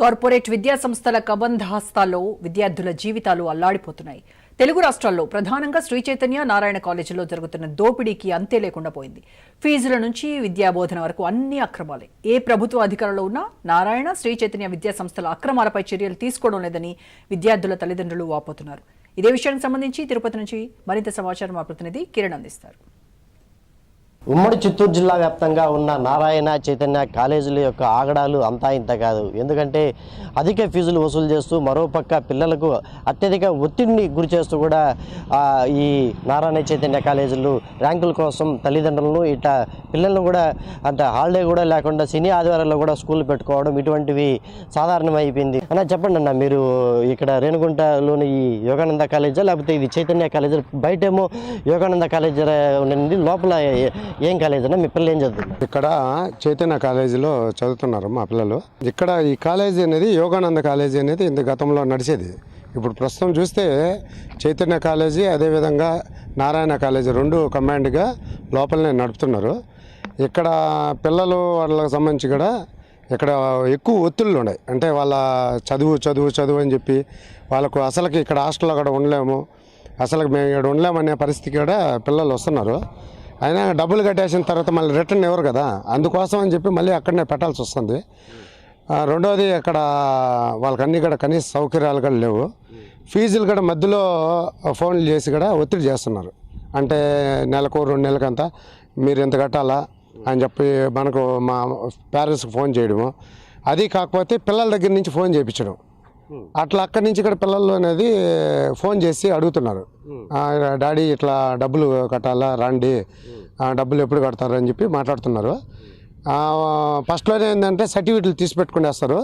Corporate విద్యా సంస్థల కబంధ హస్తాల్లో విద్యార్థుల జీవితాలు అల్లాడిపోతున్నాయి. తెలుగు రాష్ట్రాల్లో ప్రధానంగా శ్రీ చైతన్య నారాయణ కాలేజీలో జరుగుతున్న దోపిడీకి అంతే లేకుండా పోయింది. ఫీజుల నుంచి విద్యాబోధన వరకు అన్ని అక్రమాలే. ఏ ప్రభుత్వ అధికారంలో ఉన్నా నారాయణ శ్రీ చైతన్య విద్యా సంస్థల అక్రమాలపై చర్యలు తీసుకోవడం లేదని విద్యార్థుల తల్లిదండ్రులు వాపోతున్నారు. ఇదే విషయానికి సంబంధించి తిరుపతి నుంచి మరింత సమాచారం మా ప్రతినిధి కిరణ్ అందిస్తారు. ఉమ్మడి చిత్తూరు జిల్లా వ్యాప్తంగా ఉన్న నారాయణ చైతన్య కాలేజీల యొక్క ఆగడాలు అంతా ఇంత కాదు. ఎందుకంటే అధిక ఫీజులు వసూలు చేస్తూ మరోపక్క పిల్లలకు అత్యధిక ఒత్తిడిని గురి చేస్తూ కూడా ఈ నారాయణ చైతన్య కాలేజీలు ర్యాంకుల కోసం తల్లిదండ్రులను ఇట్లా పిల్లలను కూడా అంత హాలిడే కూడా లేకుండా సినీ ఆదివారాల్లో కూడా స్కూల్ పెట్టుకోవడం ఇటువంటివి సాధారణమైపోయింది. అన్న చెప్పండి అన్న మీరు ఇక్కడ రేణుగుంటలోని ఈ యోగానంద కాలేజా? లేకపోతే ఇది చైతన్య కాలేజీ? బయటేమో యోగానంద కాలేజీ ఉండింది. లోపల ఏం కాలేజ్ అన్న మీ పిల్లలు ఏం చదువుతున్నారు? ఇక్కడ చైతన్య కాలేజీలో చదువుతున్నారు మా పిల్లలు. ఇక్కడ ఈ కాలేజీ అనేది యోగానంద కాలేజీ అనేది ఇంత గతంలో నడిచేది. ఇప్పుడు ప్రస్తుతం చూస్తే చైతన్య కాలేజీ అదేవిధంగా నారాయణ కాలేజీ రెండు కమాండ్గా లోపలనే నడుపుతున్నారు. ఇక్కడ పిల్లలు వాళ్ళకి సంబంధించి కూడా ఇక్కడ ఎక్కువ ఒత్తిళ్ళు ఉన్నాయి. అంటే వాళ్ళ చదువు చదువు చదువు అని చెప్పి వాళ్ళకు అసలుకి ఇక్కడ హాస్టల్లో కూడా ఉండలేము. అసలు మేము ఇక్కడ ఉండలేమనే పరిస్థితి కూడా పిల్లలు వస్తున్నారు. అయినా డబ్బులు కట్టేసిన తర్వాత మళ్ళీ రిటర్న్ ఇవ్వరు కదా. అందుకోసం అని చెప్పి మళ్ళీ అక్కడనే పెట్టాల్సి వస్తుంది. రెండవది రెండోది అక్కడ వాళ్ళకి కూడా కనీస సౌకర్యాలు కూడా లేవు. ఫీజులు కూడా మధ్యలో ఫోన్లు చేసి కూడా ఒత్తిడి చేస్తున్నారు. అంటే నెలకు రెండు నెలలకంతా మీరు ఎంత కట్టాలా అని చెప్పి మనకు మా పేరెంట్స్కి ఫోన్ చేయడము. అది కాకపోతే పిల్లల దగ్గర నుంచి ఫోన్ చేయించడం. అట్లా అక్కడి నుంచి ఇక్కడ పిల్లలు అనేది ఫోన్ చేసి అడుగుతున్నారు. "ఆ, డాడీ ఇట్లా డబ్బులు కట్టాలా? రండి. డబ్బులు ఎప్పుడు కడతారు? అని చెప్పి మాట్లాడుతున్నారు. ఫస్ట్లోనే ఏంటంటే సర్టిఫికెట్లు తీసి పెట్టుకునేస్తారు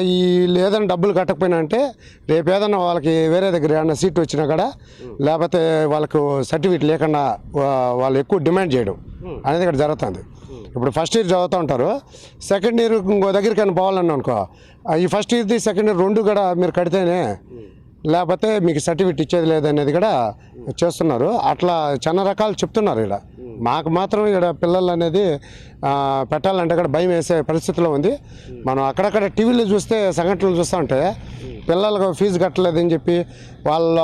ఈ ఏదైనా డబ్బులు కట్టకపోయినా అంటే రేపు ఏదైనా వాళ్ళకి వేరే దగ్గర ఏమైనా సీట్ వచ్చినా కూడా లేకపోతే వాళ్ళకు సర్టిఫికెట్ లేకుండా వాళ్ళు ఎక్కువ డిమాండ్ చేయడం అనేది ఇక్కడ జరుగుతుంది. ఇప్పుడు ఫస్ట్ ఇయర్ చదువుతూ ఉంటారు. సెకండ్ ఇయర్ ఇంకో దగ్గరికి పోవాలని అనుకో ఈ ఫస్ట్ ఇయర్ది సెకండ్ ఇయర్ రెండు కూడా మీరు కడితేనే లేకపోతే మీకు సర్టిఫికేట్ ఇచ్చేది లేదనేది కూడా చేస్తున్నారు. అట్లా చాలా రకాలు చెప్తున్నారు ఇక్కడ మాకు మాత్రం ఇక్కడ పిల్లలు అనేది పెట్టాలంటే కూడా భయం వేసే పరిస్థితిలో ఉంది. మనం అక్కడక్కడ టీవీలో చూస్తే సంఘటనలు చూస్తూ ఉంటే పిల్లలకు ఫీజు కట్టలేదని చెప్పి వాళ్ళ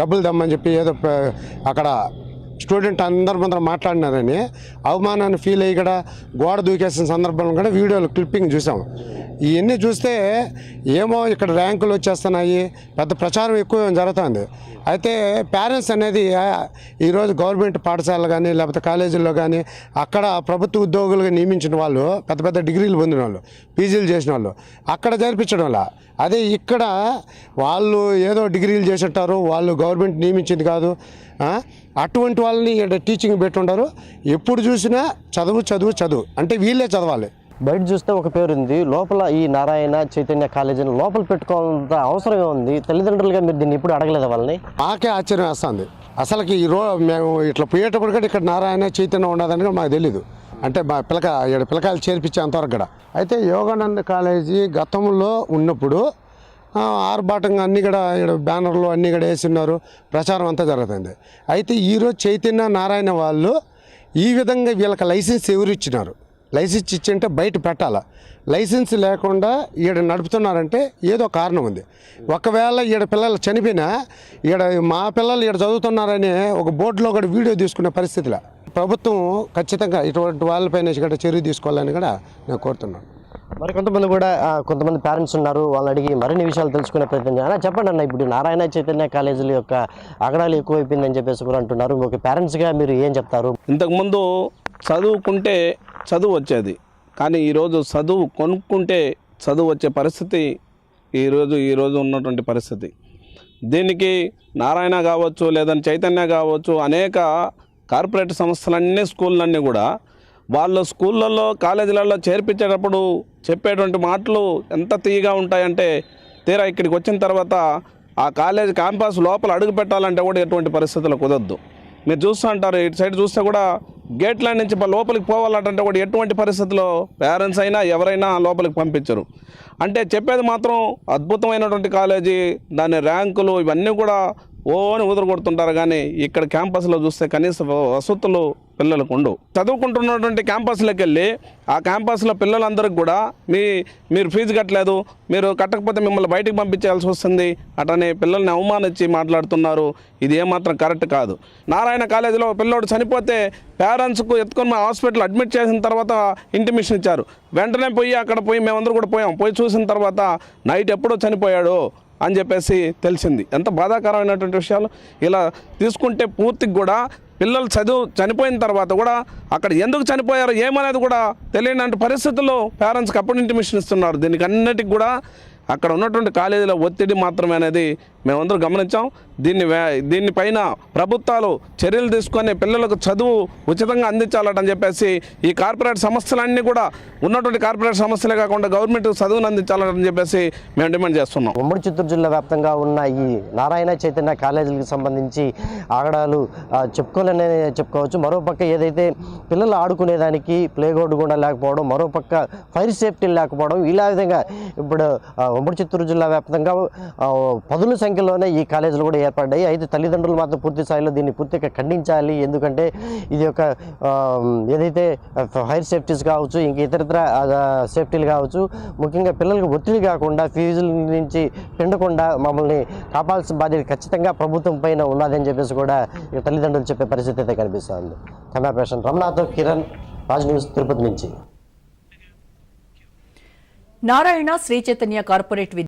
డబ్బులు దమ్మని చెప్పి ఏదో అక్కడ స్టూడెంట్ అందరి ముందర మాట్లాడినారని అవమానాన్ని ఫీల్ అయ్యి కూడా గోడ దూకేసిన సందర్భంలో కూడా వీడియోలు క్లిప్పింగ్ చూసాం. ఇవన్నీ చూస్తే ఏమో ఇక్కడ ర్యాంకులు వచ్చేస్తున్నాయి పెద్ద ప్రచారం ఎక్కువ జరుగుతుంది. అయితే పేరెంట్స్ అనేది ఈరోజు గవర్నమెంట్ పాఠశాలలు కానీ లేకపోతే కాలేజీల్లో కానీ అక్కడ ప్రభుత్వ ఉద్యోగులుగా నియమించిన వాళ్ళు పెద్ద పెద్ద డిగ్రీలు పొందిన వాళ్ళు పీజీలు చేసిన వాళ్ళు అక్కడ జరిపించడం వల్ల. అదే ఇక్కడ వాళ్ళు ఏదో డిగ్రీలు చేసింటారు వాళ్ళు గవర్నమెంట్ నియమించింది కాదు అటువంటి వాళ్ళని ఇక్కడ టీచింగ్ పెట్టుంటారు. ఎప్పుడు చూసినా చదువు చదువు చదువు. అంటే వీళ్ళే చదవాలి. బయట చూస్తే ఒక పేరు ఉంది. లోపల ఈ నారాయణ చైతన్య కాలేజీని లోపల పెట్టుకోవాలంత అవసరమే ఉంది తల్లిదండ్రులుగా మీరు దీన్ని ఇప్పుడు అడగలేదు వాళ్ళని? ఆకే ఆశ్చర్యం వేస్తుంది. అసలుకి ఈ రో మేము ఇట్లా పోయేటప్పుడు కూడా ఇక్కడ నారాయణ చైతన్య ఉండదని కూడా మాకు తెలీదు. అంటే మా పిల్లక ఇక్కడ పిల్లకాయలు చేర్పించేంతవరకు కూడా. అయితే యోగానంద కాలేజీ గతంలో ఉన్నప్పుడు ఆర్భాటంగా అన్ని కూడా ఇక్కడ బ్యానర్లు అన్నీ కూడా వేసినారు ప్రచారం అంతా జరుగుతుంది. అయితే ఈరోజు చైతన్య నారాయణ వాళ్ళు ఈ విధంగా వీళ్ళకి లైసెన్స్ ఎవరు ఇచ్చినారు లైసెన్స్ ఇచ్చింటే బయట పెట్టాలా? లైసెన్స్ లేకుండా ఈడ నడుపుతున్నారంటే ఏదో కారణం ఉంది. ఒకవేళ ఈడ పిల్లలు చనిపోయినా ఈడ మా పిల్లలు ఈడ చదువుతున్నారని ఒక బోర్డులో కూడా వీడియో తీసుకునే పరిస్థితిలో. ప్రభుత్వం ఖచ్చితంగా ఇటువంటి వాళ్ళపైన చర్య తీసుకోవాలని కూడా నేను కోరుతున్నాను. మరి కొంతమంది కూడా కొంతమంది పేరెంట్స్ ఉన్నారు. వాళ్ళని అడిగి మరిన్ని విషయాలు తెలుసుకునే ప్రయత్నం చేయాలి. చెప్పండి అన్న ఇప్పుడు నారాయణ చైతన్య కాలేజీల యొక్క అగడాలు ఎక్కువైపోయిందని చెప్పేసి కూడా అంటున్నారు. ఒక పేరెంట్స్గా మీరు ఏం చెప్తారు? ఇంతకుముందు చదువుకుంటే చదువు వచ్చేది. కానీ ఈరోజు చదువు కొనుక్కుంటే చదువు వచ్చే పరిస్థితి ఈరోజు ఈరోజు ఉన్నటువంటి పరిస్థితి. దీనికి నారాయణ కావచ్చు లేదని చైతన్య కావచ్చు అనేక కార్పొరేట్ సంస్థలన్నీ స్కూళ్ళన్నీ కూడా వాళ్ళ స్కూళ్ళల్లో కాలేజీలలో చేర్పించేటప్పుడు చెప్పేటువంటి మాటలు ఎంత తీయగా ఉంటాయంటే తీరా ఇక్కడికి వచ్చిన తర్వాత ఆ కాలేజ్ క్యాంపస్ లోపల అడుగు పెట్టాలంటే కూడా ఎటువంటి పరిస్థితులు కుదరదు. మీరు చూస్తూ ఉంటారు ఇటు సైడ్ చూస్తే కూడా గేట్ల నుంచి లోపలికి పోవాలంటే కూడా ఎటువంటి పరిస్థితుల్లో పేరెంట్స్ అయినా ఎవరైనా లోపలికి పంపించరు. అంటే చెప్పేది మాత్రం అద్భుతమైనటువంటి కాలేజీ దాని ర్యాంకులు ఇవన్నీ కూడా ఓ అని కొడుతుంటారు కానీ ఇక్కడ క్యాంపస్లో చూస్తే కనీస వసతులు పిల్లలకు ఉండవు. చదువుకుంటున్నటువంటి క్యాంపస్లోకి వెళ్ళి ఆ క్యాంపస్లో పిల్లలందరికీ కూడా మీ మీరు ఫీజు కట్టలేదు మీరు కట్టకపోతే మిమ్మల్ని బయటకు పంపించాల్సి వస్తుంది అటనే పిల్లల్ని అవమానించి మాట్లాడుతున్నారు. ఇది ఏమాత్రం కరెక్ట్ కాదు. నారాయణ కాలేజీలో పిల్లోడు చనిపోతే పేరెంట్స్కు ఎత్తుకొని మా హాస్పిటల్ అడ్మిట్ చేసిన తర్వాత ఇంటిమేషన్ ఇచ్చారు. వెంటనే పోయి అక్కడ పోయి మేమందరూ కూడా పోయాం. పోయి చూసిన తర్వాత నైట్ ఎప్పుడో చనిపోయాడు. అని చెప్పేసి తెలిసింది. ఎంత బాధాకరమైనటువంటి విషయాలు ఇలా తీసుకుంటే పూర్తికి కూడా పిల్లలు చదువు చనిపోయిన తర్వాత కూడా అక్కడ ఎందుకు చనిపోయారు ఏమనేది కూడా తెలియనటువంటి పరిస్థితుల్లో పేరెంట్స్కి అప్పుడు మిషన్ ఇస్తున్నారు. దీనికి అన్నిటికి కూడా అక్కడ ఉన్నటువంటి కాలేజీల ఒత్తిడి మాత్రమే అనేది మేమందరూ గమనించాం. దీన్ని దీనిపైన ప్రభుత్వాలు చర్యలు తీసుకొని పిల్లలకు చదువు ఉచితంగా అందించాలటని చెప్పేసి ఈ కార్పొరేట్ సంస్థలన్నీ కూడా ఉన్నటువంటి కార్పొరేట్ సంస్థలే కాకుండా గవర్నమెంట్ చదువును అందించాలని చెప్పేసి మేము డిమాండ్ చేస్తున్నాం. ఉమ్మడి చిత్తూరు జిల్లా వ్యాప్తంగా ఉన్న ఈ నారాయణ చైతన్య కాలేజీలకు సంబంధించి ఆగడాలు చెప్పుకోలేని చెప్పుకోవచ్చు. మరోపక్క ఏదైతే పిల్లలు ఆడుకునేదానికి ప్లే గ్రౌండ్ కూడా లేకపోవడం మరోపక్క ఫైర్ సేఫ్టీ లేకపోవడం ఇలా విధంగా ఇప్పుడు ఉమ్మడి చిత్తూరు జిల్లా వ్యాప్తంగా పదులు పదుల సంఖ్యలోనే ఈ కాలేజీలు కూడా ఏర్పడ్డాయి. అయితే తల్లిదండ్రులు మాత్రం పూర్తి స్థాయిలో దీన్ని పూర్తిగా ఖండించాలి. ఎందుకంటే ఇది ఒక ఏదైతే ఫైర్ సేఫ్టీస్ కావచ్చు ఇంక ఇతరత్ర సేఫ్టీలు కావచ్చు ముఖ్యంగా పిల్లలకు ఒత్తిడి కాకుండా ఫీజుల నుంచి పిండకుండా మమ్మల్ని కాపాల్సిన బాధ్యత ఖచ్చితంగా ప్రభుత్వం పైన ఉన్నదని చెప్పేసి కూడా ఇక తల్లిదండ్రులు చెప్పే పరిస్థితి అయితే కనిపిస్తుంది. Camera person Ramanath Kiran Raj news Tirupati నుంచి. నారాయణ శ్రీ చైతన్య కార్పొరేట్